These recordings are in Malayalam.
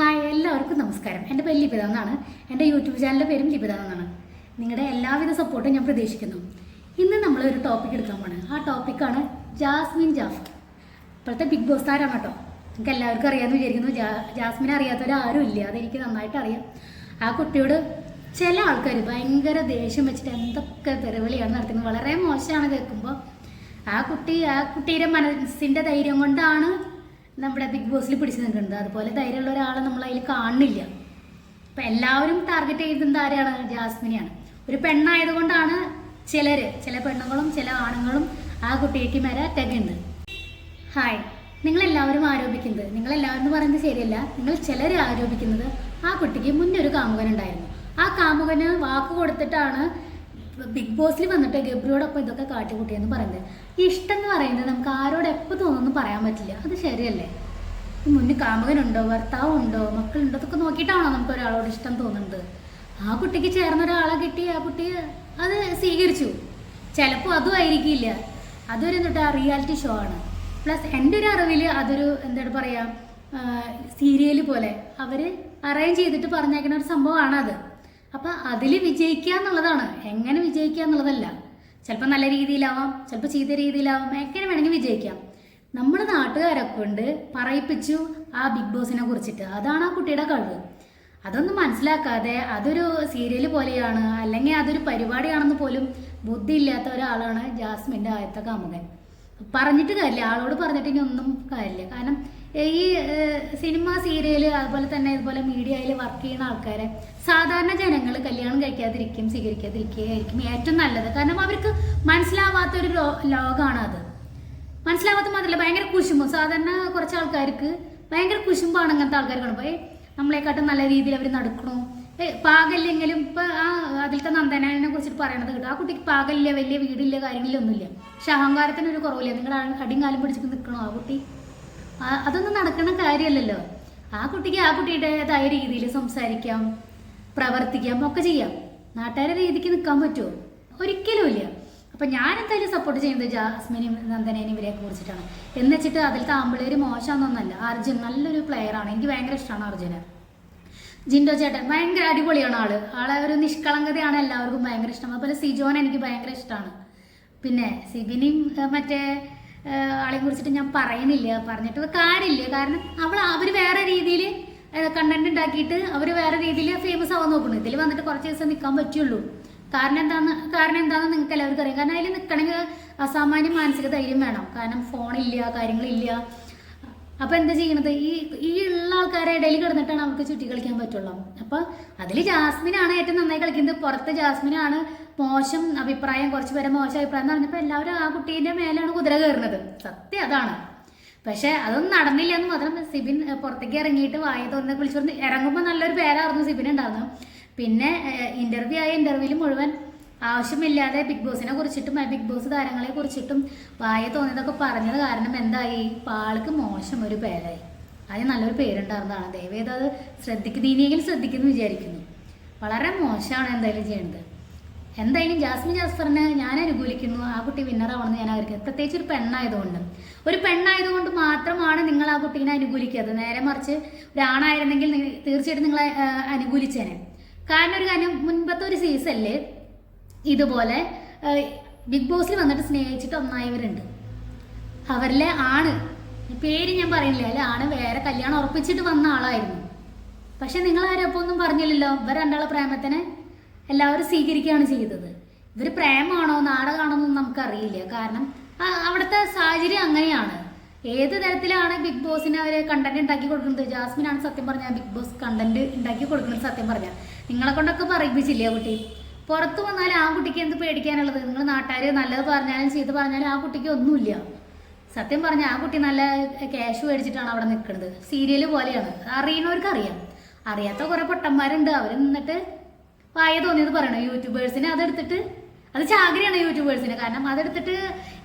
ഹായ് എല്ലാവർക്കും നമസ്കാരം. എന്റെ പേര് ലിപിത എന്നാണ്. എന്റെ യൂട്യൂബ് ചാനലിന്റെ പേരും ലിപിത എന്നാണ്. നിങ്ങളുടെ എല്ലാവിധ സപ്പോർട്ടും ഞാൻ പ്രതീക്ഷിക്കുന്നു. ഇന്ന് നമ്മൾ ഒരു ടോപ്പിക് എടുക്കാൻ പോണ്. ആ ടോപ്പിക്കാണ് ജാസ്മിൻ ജാഫർ. ഇപ്പോഴത്തെ ബിഗ് ബോസ് താരാണ് കേട്ടോ? നിങ്ങൾക്ക് എല്ലാവർക്കും അറിയാമെന്ന് വിചാരിക്കുന്നു. ജാ ജാസ്മിനെ അറിയാത്തവരാരും ഇല്ല. അതെനിക്ക് നന്നായിട്ട് അറിയാം. ആ കുട്ടിയോട് ചില ആൾക്കാർ ഭയങ്കര ദേഷ്യം വെച്ചിട്ട് എന്തൊക്കെ തെരുവിളിയാണ് നടത്തുന്നത്. വളരെ മോശമാണ് കേൾക്കുമ്പോൾ ആ കുട്ടി ആ കുട്ടിയുടെ മനസ്സിന്റെ ധൈര്യം കൊണ്ടാണ് നമ്മുടെ ബിഗ് ബോസിൽ പിടിച്ചു നിൽക്കുന്നത് അതുപോലെ ധൈര്യമുള്ള ഒരാളെ നമ്മൾ അതിൽ കാണുന്നില്ല. അപ്പം എല്ലാവരും ടാർഗറ്റ് ചെയ്തത് ആരെയാണ് ജാസ്മിനെയാണ്. ഒരു പെണ്ണായതുകൊണ്ടാണ് ചിലർ ചില പെണ്ണുങ്ങളും ചില ആണുങ്ങളും ആ കുട്ടിയേക്ക് മേലെ അറ്റാക്കുണ്ട് ഹായ് നിങ്ങളെല്ലാവരും ആരോപിക്കുന്നത് നിങ്ങളെല്ലാവരും എന്ന് പറയുന്നത് ശരിയല്ല. നിങ്ങൾ ചിലർ ആരോപിക്കുന്നത് ആ കുട്ടിക്ക് മുന്നേ ഒരു കാമുകൻ ഉണ്ടായിരുന്നു. ആ കാമുകന് വാക്ക് കൊടുത്തിട്ടാണ് ബിഗ് ബോസിൽ വന്നിട്ട് ഗബ്രിയോടൊപ്പം ഇതൊക്കെ കാട്ടിക്കൂട്ടിയെന്ന് പറയുന്നത്. ഇഷ്ടം എന്ന് പറയുന്നത് നമുക്ക് ആരോട് തോന്നുന്നു പറയാൻ പറ്റില്ല. അത് ശരിയല്ലേ? മുന്നിൽ കാമകനുണ്ടോ? ഭർത്താവുണ്ടോ? മക്കളുണ്ടോ? അതൊക്കെ നോക്കിയിട്ടാണോ നമുക്ക് ഒരാളോട് ഇഷ്ടം തോന്നുന്നത്? ആ കുട്ടിക്ക് ചേർന്ന ഒരാളെ കിട്ടി ആ കുട്ടി അത് സ്വീകരിച്ചു. ചിലപ്പോൾ അതും ആയിരിക്കില്ല. അതൊരു എന്നിട്ട് റിയാലിറ്റി ഷോ ആണ്. പ്ലസ് എന്റെ ഒരു അറിവിൽ അതൊരു എന്താണ് പറയുക സീരിയൽ പോലെ അവർ അറേഞ്ച് ചെയ്തിട്ട് പറഞ്ഞേക്കുന്ന ഒരു സംഭവമാണ് അത്. അപ്പം അതിൽ വിജയിക്കുക എന്നുള്ളതാണ്. എങ്ങനെ വിജയിക്കുക എന്നുള്ളതല്ല. ചിലപ്പോൾ നല്ല രീതിയിലാവാം ചിലപ്പോൾ ചീത്ത രീതിയിലാവാം എങ്ങനെ വേണമെങ്കിൽ വിജയിക്കാം. നമ്മുടെ നാട്ടുകാരൊക്കെ കൊണ്ട് പറയിപ്പിച്ചു ആ ബിഗ് ബോസിനെ കുറിച്ചിട്ട്. അതാണ് ആ കുട്ടിയുടെ കഴിവ്. അതൊന്നും മനസ്സിലാക്കാതെ അതൊരു സീരിയൽ പോലെയാണ് അല്ലെങ്കിൽ അതൊരു പരിപാടിയാണെന്ന് പോലും ബുദ്ധിയില്ലാത്ത ഒരാളാണ് ജാസ്മിന്റെ ആദ്യത്തെ കാമുകൻ. പറഞ്ഞിട്ട് കാര്യമില്ല. ആളോട് പറഞ്ഞിട്ട് ഇനി ഒന്നും കാര്യമില്ല. കാരണം ഈ സിനിമ സീരിയൽ അതുപോലെ തന്നെ ഇതുപോലെ മീഡിയയിൽ വർക്ക് ചെയ്യുന്ന ആൾക്കാരെ സാധാരണ ജനങ്ങൾ കല്യാണം കഴിക്കാതിരിക്കും സ്വീകരിക്കാതിരിക്കുകയായിരിക്കും ഏറ്റവും നല്ലത്. കാരണം അവർക്ക് മനസ്സിലാവാത്തൊരു ലോകമാണ് അത് മനസ്സിലാവാത്ത മാത്രമല്ല ഭയങ്കര കുശുമ്പും. സാധാരണ കുറച്ച് ആൾക്കാർക്ക് ഭയങ്കര കുശുമ്പാണ് അങ്ങനത്തെ ആൾക്കാർ കാണുമ്പോൾ നമ്മളെക്കാട്ടും നല്ല രീതിയിൽ അവർ നടക്കണു. പാകല്ലെങ്കിലും ഇപ്പൊ ആ അതിലത്തെ നന്ദനാലിനെ കുറിച്ചിട്ട് പറയണത് കേട്ടോ. ആ കുട്ടിക്ക് പാകല്ല വലിയ വീടില്ല കാര്യങ്ങളിലൊന്നുമില്ല. പക്ഷെ അഹങ്കാരത്തിന് ഒരു കുറവില്ല നിങ്ങൾ അടിയും കാലം പിടിച്ചിട്ട് നിൽക്കണോ ആ കുട്ടി? അതൊന്നും നടക്കുന്ന കാര്യമല്ലല്ലോ. ആ കുട്ടിക്ക് ആ കുട്ടിയുടേതായ രീതിയിൽ സംസാരിക്കാം പ്രവർത്തിക്കാം ഒക്കെ ചെയ്യാം. നാട്ടുകാരുടെ രീതിക്ക് നിൽക്കാൻ പറ്റുമോ? ഒരിക്കലും ഇല്ല അപ്പം ഞാൻ എന്തായാലും സപ്പോർട്ട് ചെയ്യുന്നത് ജാസ്മിനെയും നന്ദനേനെയും ഇവരെ കുറിച്ചിട്ടാണ്. എന്ന് വെച്ചിട്ട് അതിലത്തെ ആമ്പിളേര് മോശമാണെന്നൊന്നല്ല അർജുൻ നല്ലൊരു പ്ലെയറാണ് എനിക്ക് ഭയങ്കര ഇഷ്ടമാണ് അർജുനെ. ജിൻഡോ ചേട്ടൻ ഭയങ്കര അടിപൊളിയാണ് ആൾ. ആളെ ഒരു നിഷ്കളങ്കതയാണ് എല്ലാവർക്കും ഭയങ്കര ഇഷ്ടം. അതുപോലെ സിജോൻ എനിക്ക് ഭയങ്കര ഇഷ്ടമാണ് പിന്നെ സിബിനെയും മറ്റേ ആളെ കുറിച്ചിട്ട് ഞാൻ പറയുന്നില്ല. പറഞ്ഞിട്ട് കാര്യമില്ല. കാരണം അവൾ അവർ വേറെ രീതിയിൽ കണ്ടന്റ് ഉണ്ടാക്കിയിട്ട് അവർ വേറെ രീതിയിൽ ഫേമസ് ആവാൻ നോക്കുന്നു. ഇതിൽ വന്നിട്ട് കുറച്ച് ദിവസം നിൽക്കാൻ പറ്റുള്ളൂ. കാരണം എന്താന്ന് കാരണം എന്താണെന്ന് നിങ്ങൾക്ക് എല്ലാവർക്കും അറിയാം. കാരണം അതിൽ നിൽക്കണമെങ്കിൽ അസാമാന്യ മാനസിക ധൈര്യം വേണം. കാരണം ഫോണില്ല കാര്യങ്ങളില്ല അപ്പൊ എന്താ ചെയ്യണത്? ഈ ഈ ഉള്ള ആൾക്കാരെ ഇടയിൽ കിടന്നിട്ടാണ് അവർക്ക് ചുറ്റി കളിക്കാൻ പറ്റുള്ളൂ. അപ്പൊ അതിൽ ജാസ്മിനാണ് ഏറ്റവും നന്നായി കളിക്കുന്നത്. പുറത്ത് ജാസ്മിനാണ് മോശം അഭിപ്രായം കുറച്ച് പേരെ മോശം അഭിപ്രായം എന്ന് പറഞ്ഞപ്പോൾ എല്ലാവരും ആ കുട്ടീന്റെ മേലാണ് കുതിര കയറുന്നത്. സത്യം അതാണ്. പക്ഷെ അതൊന്നും നടന്നില്ല എന്ന് മാത്രം സിബിൻ പുറത്തേക്ക് ഇറങ്ങിയിട്ട് വായ തോന്നുന്ന വിളിച്ചു ഇറങ്ങുമ്പോൾ നല്ലൊരു പേരായിരുന്നു സിബിൻ ഉണ്ടായിരുന്നു പിന്നെ ഇന്റർവ്യൂ ആയ ഇന്റർവ്യൂൽ മുഴുവൻ ആവശ്യമില്ലാതെ ബിഗ് ബോസിനെ കുറിച്ചിട്ടും ബിഗ് ബോസ് താരങ്ങളെ കുറിച്ചിട്ടും വായ തോന്നിയതൊക്കെ പറഞ്ഞത് കാരണം എന്തായി? പാൾക്ക് മോശം ഒരു പേരായി. അതിന് നല്ലൊരു പേരുണ്ടായിരുന്നതാണ്. ദയവേത് അത് ശ്രദ്ധിക്കുന്നു ഇനിയെങ്കിലും ശ്രദ്ധിക്കുന്നു വിചാരിക്കുന്നു. വളരെ മോശമാണ് എന്തായാലും ചെയ്യുന്നത് എന്തായാലും ജാസ്മിൻ ജാസ്ഫറിനെ ഞാൻ അനുകൂലിക്കുന്നു. ആ കുട്ടി വിന്നർ വിന്നറാവണമെന്ന് ഞാൻ ആഗ്രഹിക്കുന്നു. പ്രത്യേകിച്ച് ഒരു പെണ്ണായതുകൊണ്ട്. ഒരു പെണ്ണായതുകൊണ്ട് മാത്രമാണ് നിങ്ങൾ ആ കുട്ടീനെ അനുകൂലിക്കാത്തത്. നേരെ മറിച്ച് ഒരാണായിരുന്നെങ്കിൽ തീർച്ചയായിട്ടും നിങ്ങളെ അനുകൂലിച്ചേനെ. കാരണം ഒരു കാര്യം മുൻപത്തെ ഒരു സീസണിൽ ഇതുപോലെ ബിഗ് ബോസിൽ വന്നിട്ട് സ്നേഹിച്ചിട്ട് ഒന്നായവരുണ്ട്. അവരിലെ ആണ് പേര് ഞാൻ പറയുന്നില്ല അല്ലെ? ആണ് വേറെ കല്യാണം ഉറപ്പിച്ചിട്ട് വന്ന ആളായിരുന്നു. പക്ഷെ നിങ്ങൾ ആരും ഒന്നും പറഞ്ഞില്ലല്ലോ? ഇവർ രണ്ടാളെ പ്രേമത്തിനെ എല്ലാവരും സ്വീകരിക്കുകയാണ് ചെയ്തത്. ഇവർ പ്രേമമാണോ നാടകമാണോ എന്നൊന്നും നമുക്കറിയില്ല. കാരണം അവിടുത്തെ സാഹചര്യം അങ്ങനെയാണ്. ഏത് തരത്തിലാണ് ബിഗ് ബോസിന് അവർ കണ്ടന്റ് ഉണ്ടാക്കി കൊടുക്കുന്നത്? ജാസ്മിനാണ് സത്യം പറഞ്ഞാൽ ബിഗ് ബോസ് കണ്ടന്റ് ഉണ്ടാക്കി കൊടുക്കുന്നത് സത്യം പറഞ്ഞാൽ. നിങ്ങളെ കൊണ്ടൊക്കെ പറയിപ്പിച്ചില്ലേ ആ കുട്ടി? പുറത്ത് വന്നാൽ ആ കുട്ടിക്ക് എന്ത് പേടിക്കാനുള്ളത്? നിങ്ങൾ നാട്ടുകാർ നല്ലത് പറഞ്ഞാലും ചെയ്ത് പറഞ്ഞാലും ആ കുട്ടിക്ക് ഒന്നുമില്ല. സത്യം പറഞ്ഞ ആ കുട്ടി നല്ല ക്യാഷ് മേടിച്ചിട്ടാണ് അവിടെ നിൽക്കുന്നത്. സീരിയൽ പോലെയാണ്. അറിയുന്നവർക്ക് അറിയാം അറിയാത്ത കുറെ പൊട്ടന്മാരുണ്ട്. അവർ നിന്നിട്ട് വായ തോന്നിയത് പറയണം? യൂട്യൂബേഴ്സിനെ അതെടുത്തിട്ട് അത് ചാകരിയാണ് യൂട്യൂബേഴ്സിന്. കാരണം അതെടുത്തിട്ട്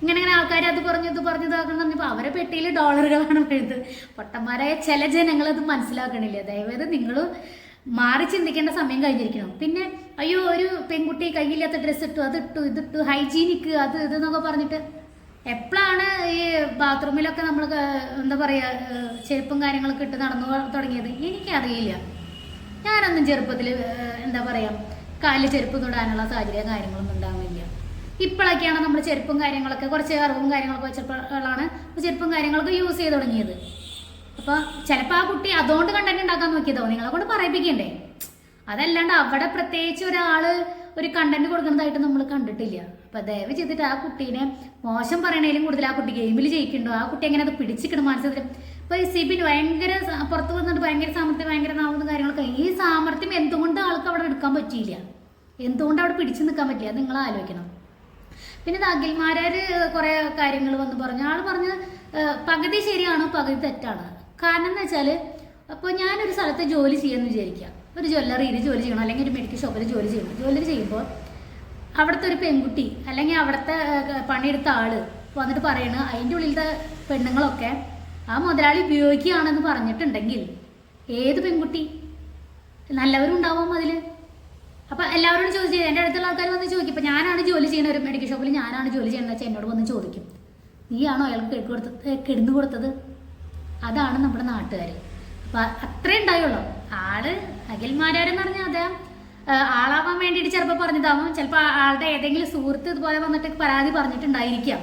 ഇങ്ങനെ ഇങ്ങനെ ആൾക്കാർ അത് പറഞ്ഞു ഇത് പറഞ്ഞു ഇതാക്കണം പറഞ്ഞപ്പോൾ അവരെ പെട്ടിയിൽ ഡോളറുകളാണ് വരുന്നത് പൊട്ടന്മാരായ ചില ജനങ്ങൾ അത് മനസ്സിലാക്കണില്ല. ദയവേത് നിങ്ങൾ മാറി ചിന്തിക്കേണ്ട സമയം കഴിഞ്ഞിരിക്കണം. പിന്നെ അയ്യോ ഒരു പെൺകുട്ടി കയ്യില്ലാത്ത ഡ്രസ്സ് ഇട്ടു അതിട്ടു ഇതിട്ടു ഹൈജീനിക്ക് അത് ഇത് എന്നൊക്കെ പറഞ്ഞിട്ട് എപ്പോഴാണ് ഈ ബാത്റൂമിലൊക്കെ നമ്മൾ എന്താ പറയുക ചെരുപ്പും കാര്യങ്ങളൊക്കെ ഇട്ട് നടന്നു തുടങ്ങിയത്? എനിക്കറിയില്ല. ഞാനൊന്നും ചെറുപ്പത്തിൽ എന്താ പറയുക കാലിൽ ചെരുപ്പ് തൊടാനുള്ള സാഹചര്യം കാര്യങ്ങളൊന്നും ഉണ്ടാകുന്നില്ല ഇപ്പോഴൊക്കെയാണ് നമ്മൾ ചെരുപ്പും കാര്യങ്ങളൊക്കെ കുറച്ച് അറിവും കാര്യങ്ങളൊക്കെ വെച്ചപ്പോഴാണ് ചെരുപ്പും കാര്യങ്ങളൊക്കെ യൂസ് ചെയ്ത് തുടങ്ങിയത്. അപ്പോൾ ചിലപ്പോൾ ആ കുട്ടി അതുകൊണ്ട് കണ്ടന്റ് ഉണ്ടാക്കാൻ നോക്കിയതോ? നിങ്ങളെ കൊണ്ട് പറയിപ്പിക്കണ്ടേ? അതല്ലാണ്ട് അവിടെ പ്രത്യേകിച്ച് ഒരാൾ ഒരു കണ്ടന്റ് കൊടുക്കുന്നതായിട്ട് നമ്മൾ കണ്ടിട്ടില്ല. അപ്പൊ ദയവ് ചെയ്തിട്ട് ആ കുട്ടീനെ മോശം പറയണേലും കൂടുതൽ ആ കുട്ടി ഗെയിമിൽ ജയിക്കണ്ടോ? ആ കുട്ടി എങ്ങനെ അത് പിടിച്ചിക്കണം മനസ്സിൽ ഇപ്പൊ സിബിൻ ഭയങ്കര പുറത്തു വന്നിട്ട് ഭയങ്കര സാമർത്ഥ്യം ഭയങ്കര നാമതും കാര്യങ്ങളൊക്കെ. ഈ സാമർത്ഥ്യം എന്തുകൊണ്ട് ആൾക്ക് അവിടെ എടുക്കാൻ പറ്റിയില്ല? എന്തുകൊണ്ട് അവിടെ പിടിച്ചു നിൽക്കാൻ പറ്റില്ല? നിങ്ങൾ ആലോചിക്കണം. പിന്നെ ഇത് കുറെ കാര്യങ്ങൾ വന്ന് പറഞ്ഞു. ആൾ പറഞ്ഞ് പകുതി ശരിയാണ് പകുതി തെറ്റാണ്? കാരണം എന്ന് വെച്ചാൽ അപ്പോൾ ഞാനൊരു സ്ഥലത്ത് ജോലി ചെയ്യുമെന്ന് വിചാരിക്കുക ഒരു ജ്വല്ലറിയിൽ ജോലി ചെയ്യണം അല്ലെങ്കിൽ ഒരു മെഡിക്കൽ ഷോപ്പിൽ ജോലി ചെയ്യണം. ജോലി ചെയ്യുമ്പോൾ അവിടുത്തെ ഒരു പെൺകുട്ടി അല്ലെങ്കിൽ അവിടുത്തെ പണിയെടുത്ത ആൾ വന്നിട്ട് പറയണ അതിന്റെ ഉള്ളിലത്തെ പെണ്ണുങ്ങളൊക്കെ ആ മുതലാളി ഉപയോഗിക്കുകയാണെന്ന് പറഞ്ഞിട്ടുണ്ടെങ്കിൽ ഏത് പെൺകുട്ടി? നല്ലവരും ഉണ്ടാവും അതിൽ അപ്പൊ എല്ലാവരോടും ചോദിച്ചു എന്റെ അടുത്തുള്ള ആൾക്കാർ വന്ന് ചോദിക്കും. ഇപ്പൊ ഞാനാണ് ജോലി ചെയ്യുന്ന ഒരു മെഡിക്കൽ ഷോപ്പിൽ ഞാനാണ് ജോലി ചെയ്യുന്നത് വെച്ചാൽ എന്നോട് വന്ന് ചോദിക്കും. നീയാണോ അയാൾക്ക് കിടന്നു കിടന്നു കൊടുത്തത്? അതാണ് നമ്മുടെ നാട്ടുകാർ അപ്പൊ അത്രേ ഉണ്ടായുള്ളൂ. ആൾ അഖിൽമാരാരെന്ന് പറഞ്ഞാൽ അദ്ദേഹം ആളാവാൻ വേണ്ടിയിട്ട് ചിലപ്പോൾ പറഞ്ഞതാവും. ചിലപ്പോൾ ആളുടെ ഏതെങ്കിലും സുഹൃത്ത് ഇതുപോലെ വന്നിട്ട് പരാതി പറഞ്ഞിട്ടുണ്ടായിരിക്കാം.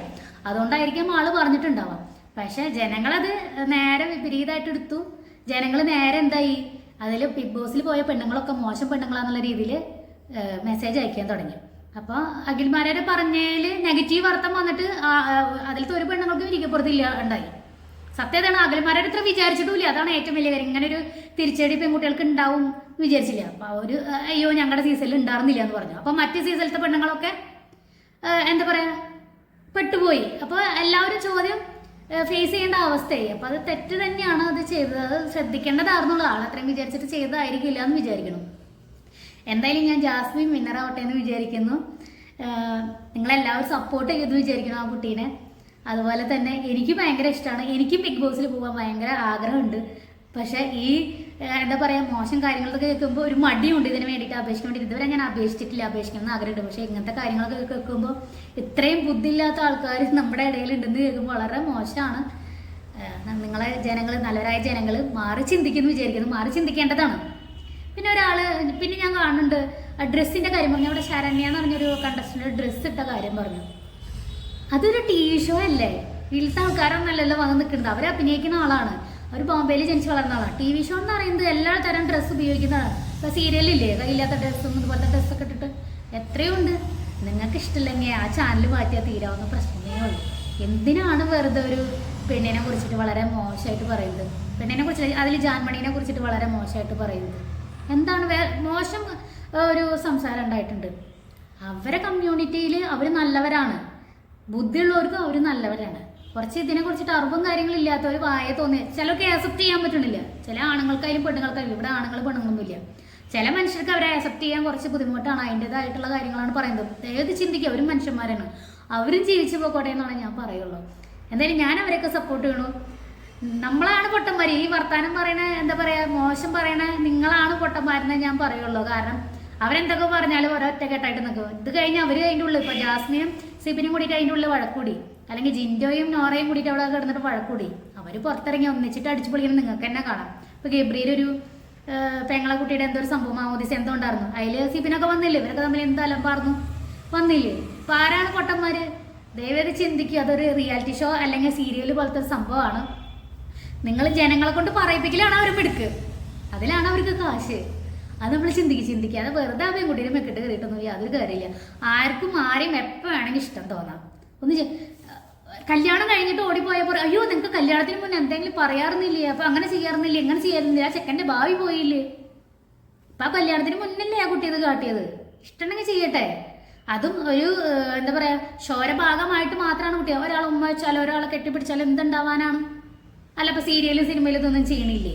അതുകൊണ്ടായിരിക്കാം ആൾ പറഞ്ഞിട്ടുണ്ടാവാം. പക്ഷെ ജനങ്ങളത് നേരെ വിപരീതമായിട്ട് എടുത്തു. ജനങ്ങൾ നേരെ എന്തായി? അതിൽ ബിഗ് ബോസിൽ പോയ പെണ്ണുങ്ങളൊക്കെ മോശം പെണ്ണുങ്ങളാന്നുള്ള രീതിയിൽ മെസ്സേജ് അയക്കാൻ തുടങ്ങി. അപ്പോൾ അഖിൽമാരെ പറഞ്ഞതിൽ നെഗറ്റീവ് അർത്ഥം വന്നിട്ട് അതിലത്തെ ഒരു പെണ്ണുങ്ങൾക്ക് ഇരിക്കപ്പുറത്തില്ല ഉണ്ടായി. സത്യതാണ് അഖിൽമാരെ ഇത്ര വിചാരിച്ചിട്ടില്ല അതാണ് ഏറ്റവും വലിയ കാര്യം. ഇങ്ങനെ ഒരു തിരിച്ചടി പെൺകുട്ടികൾക്ക് ഉണ്ടാവും വിചാരിച്ചില്ല. അപ്പൊ ഒരു അയ്യോ ഞങ്ങളുടെ സീസണിൽ ഉണ്ടായിരുന്നില്ല എന്ന് പറഞ്ഞു. അപ്പൊ മറ്റു സീസണിലത്തെ പെണ്ണുങ്ങളൊക്കെ എന്താ പറയാ പെട്ടുപോയി. അപ്പൊ എല്ലാവരും ചോദ്യം ഫേസ് ചെയ്യേണ്ട അവസ്ഥയായി. അപ്പൊ അത് തെറ്റ് തന്നെയാണ് അത് ചെയ്തത്. അത് ആൾ അത്രയും വിചാരിച്ചിട്ട് ചെയ്തതായിരിക്കില്ല എന്ന് വിചാരിക്കണം എന്തായാലും ഞാൻ ജാസ്മിൻ വിന്നറാവട്ടെ എന്ന് വിചാരിക്കുന്നു. നിങ്ങളെല്ലാവരും സപ്പോർട്ട് ചെയ്തു വിചാരിക്കണം ആ കുട്ടീനെ. അതുപോലെ തന്നെ എനിക്ക് ഭയങ്കര ഇഷ്ടമാണ് എനിക്ക് ബിഗ് ബോസിൽ പോകാൻ ഭയങ്കര ആഗ്രഹമുണ്ട്. പക്ഷേ ഈ എന്താ പറയുക മോശം കാര്യങ്ങളൊക്കെ കേൾക്കുമ്പോൾ ഒരു മടിയുണ്ട് ഇതിന് വേണ്ടിയിട്ട് അപേക്ഷിക്കാൻ വേണ്ടി ഇതുവരെ ഞാൻ അപേക്ഷിച്ചിട്ടില്ല അപേക്ഷിക്കണം എന്ന് ആഗ്രഹമുണ്ട്. പക്ഷേ ഇങ്ങനത്തെ കാര്യങ്ങളൊക്കെ കേൾക്കുമ്പോൾ ഇത്രയും ബുദ്ധിയില്ലാത്ത ആൾക്കാർ നമ്മുടെ ഇടയിൽ ഉണ്ടെന്ന് കേൾക്കുമ്പോൾ വളരെ മോശമാണ്. നിങ്ങളെ ജനങ്ങൾ നല്ലവരായ ജനങ്ങൾ മാറി ചിന്തിക്കുന്നു വിചാരിക്കുന്നു. മാറി ചിന്തിക്കേണ്ടതാണ്. പിന്നെ ഒരാൾ പിന്നെ ഞാൻ കാണുന്നുണ്ട്. ഡ്രസ്സിന്റെ കാര്യം പറഞ്ഞു. അവിടെ ശരണ്യ എന്ന് പറഞ്ഞൊരു കണ്ടസ്റ്റന്റ് ഡ്രസ്സ് ഇട്ട കാര്യം പറഞ്ഞു. അതൊരു ടി വി ഷോ അല്ലേ? വീട്ടിലത്തെ ആൾക്കാരൊന്നല്ലല്ലോ വന്ന് നിൽക്കുന്നത്. അവരെ അഭിനയിക്കുന്ന ആളാണ്. അവർ ബോംബെയിൽ ജനിച്ച് വളർന്ന ആളാണ്. ടി വി ഷോ എന്ന് പറയുന്നത് എല്ലാ തരം ഡ്രസ്സ് ഉപയോഗിക്കുന്നതാണ് ഇപ്പൊ സീരിയലില്ലേ കയ്യില്ലാത്ത ഡ്രസ്സും ഇതുപോലത്തെ ഡ്രസ്സൊക്കെ ഇട്ടിട്ട് എത്രയുണ്ട്? നിങ്ങൾക്ക് ഇഷ്ടമില്ലെങ്കിൽ ആ ചാനൽ മാറ്റിയാൽ തീരാവുന്ന പ്രശ്നമേ ഉള്ളൂ. എന്തിനാണ് വെറുതെ ഒരു പെണ്ണിനെ കുറിച്ചിട്ട് വളരെ മോശമായിട്ട് പറയുന്നത്? പെണ്ണിനെ കുറിച്ച് അതിൽ ജാൻമണീനെ കുറിച്ചിട്ട് വളരെ മോശമായിട്ട് പറയുന്നത്? എന്താണ് വേ മോശം ഒരു സംസാരം ഉണ്ടായിട്ടുണ്ട്. അവരെ കമ്മ്യൂണിറ്റിയിൽ അവർ നല്ലവരാണ്. ബുദ്ധിയുള്ളവർക്കും അവർ നല്ലവരാണ്. കുറച്ച് ഇതിനെ കുറിച്ചിട്ട് അറിവും കാര്യങ്ങളും ഇല്ലാത്തവർ വായ തോന്നി. ചിലർക്ക് ആക്സെപ്റ്റ് ചെയ്യാൻ പറ്റുന്നില്ല. ചില ആണുങ്ങൾക്കായാലും പെണ്ണുങ്ങൾക്കായാലും ഇവിടെ ആണുങ്ങൾ പെണ്ണുങ്ങളൊന്നും ഇല്ല ചില മനുഷ്യർക്ക് അവരെ ആക്സെപ്റ്റ് ചെയ്യാൻ കുറച്ച് ബുദ്ധിമുട്ടാണ്. അതിന്റെതായിട്ടുള്ള കാര്യങ്ങളാണ് പറയുന്നത്. ഏത് ചിന്തിക്കുക അവരും മനുഷ്യന്മാരാണ്. അവരും ജീവിച്ചു പോയിക്കോട്ടെ എന്നാണ് ഞാൻ പറയുള്ളൂ. എന്തായാലും ഞാൻ അവരെയൊക്കെ സപ്പോർട്ട് ചെയ്യണു നമ്മളാണ് പൊട്ടന്മാർ ഈ വർത്താനം പറയണ എന്താ പറയാ മോശം പറയണ നിങ്ങളാണ് പൊട്ടന്മാരെന്നേ ഞാൻ പറയുള്ളൂ. കാരണം അവരെന്തൊക്കെ പറഞ്ഞാലും ഒരൊറ്റക്കെട്ടായിട്ട് നിൽക്കും. ഇത് കഴിഞ്ഞ് അവർ അതിന്റെ ഉള്ളിൽ ഇപ്പൊ ജാസ്മിനും സിബിനും കൂടിയിട്ട് അതിന്റെ ഉള്ളിൽ വഴക്കൂടി അല്ലെങ്കിൽ ജിൻഡോയും നോറയും കൂടിയിട്ട് അവിടെ കിടന്നിട്ട് വഴക്കൂടി അവർ പുറത്തിറങ്ങി ഒന്നിച്ചിട്ട് അടിച്ചു പൊളിക്കണം. നിങ്ങൾക്ക് തന്നെ കാണാം. ഇപ്പൊ ഗബ്രിയിൽ ഒരു പെങ്ങളെ കുട്ടിയുടെ എന്തോ ഒരു സംഭവം മാമോദിസ് എന്തോ ഉണ്ടായിരുന്നു. അതിൽ സിബിനൊക്കെ വന്നില്ലേ? ഇവരൊക്കെ തമ്മിൽ എന്ത് അലമ്പാർന്നു? വന്നില്ലേ? ഇപ്പൊ ആരാണ് പൊട്ടന്മാര്? ദയവേത് ചിന്തിക്കുക അതൊരു റിയാലിറ്റി ഷോ അല്ലെങ്കിൽ സീരിയൽ പോലത്തെ ഒരു സംഭവമാണ്. നിങ്ങൾ ജനങ്ങളെ കൊണ്ട് പറയിപ്പിക്കലാണ് അവർ മിടുക്ക്. അതിലാണ് അവർക്ക് കാശ്. അത് നമ്മൾ ചിന്തിക്കുക ചിന്തിക്കാതെ വെറുതെ ആ പെൺകുട്ടീനെ മെക്കിട്ട് കയറിയിട്ടൊന്നും യാതൊരു കാര്യമില്ല ആർക്കും ആരെയും എപ്പോൾ വേണമെങ്കിൽ ഇഷ്ടം തോന്നാം. ഒന്ന് കല്യാണം കഴിഞ്ഞിട്ട് ഓടിപ്പോയപ്പോൾ അയ്യോ നിങ്ങൾക്ക് കല്യാണത്തിന് മുന്നേ എന്തെങ്കിലും പറയാറുന്നില്ലേ? അപ്പൊ അങ്ങനെ ചെയ്യാറുന്നില്ലേ? എങ്ങനെ ചെയ്യാറുന്നില്ല? ആ ചെക്കന്റെ ഭാവി പോയില്ലേ? ഇപ്പൊ ആ കല്യാണത്തിന് മുന്നല്ലേ ആ കുട്ടി ഇത് കാട്ടിയത്? ഇഷ്ടമുണ്ടെങ്കിൽ ചെയ്യട്ടെ. അതും ഒരു എന്താ പറയാ ശോരഭാഗമായിട്ട് മാത്രമാണ് കുട്ടി. ഒരാൾ ഉമ്മ വെച്ചാലോ ഒരാളെ കെട്ടിപ്പിടിച്ചാലോ എന്തുണ്ടാവാനാണ്? അല്ല ഇപ്പൊ സീരിയലും സിനിമയിലും ഇതൊന്നും ചെയ്യണില്ലേ?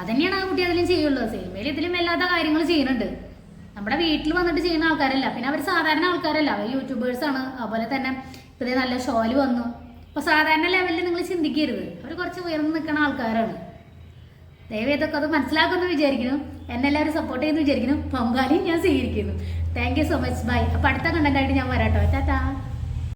അതന്നെയാണ് ആ കുട്ടി അതിലും ചെയ്യുള്ളൂ. സിനിമയിൽ ഇതിലും വല്ലാത്ത കാര്യങ്ങൾ ചെയ്യുന്നുണ്ട്. നമ്മുടെ വീട്ടിൽ വന്നിട്ട് ചെയ്യുന്ന ആൾക്കാരല്ല. പിന്നെ അവർ സാധാരണ ആൾക്കാരല്ല. അവർ ആണ്. അതുപോലെ തന്നെ ഇപ്പം നല്ല ഷോൽ വന്നു. അപ്പൊ സാധാരണ ലെവലിൽ നിങ്ങൾ ചിന്തിക്കരുത്. അവർ കുറച്ച് ഉയർന്നു നിൽക്കുന്ന ആൾക്കാരാണ്. ദയവ് ഇതൊക്കെ അത് മനസ്സിലാക്കുമെന്ന് വിചാരിക്കുന്നു. എന്നെ എല്ലാവരും സപ്പോർട്ട് ചെയ്യുന്നു വിചാരിക്കുന്നു. പൊങ്കാലയും ഞാൻ സ്വീകരിക്കുന്നു. Thank you so much bye അപ്പൊ അടുത്ത കണ്ടന്റായിട്ട് ഞാൻ വരാട്ടോ. ടാറ്റാ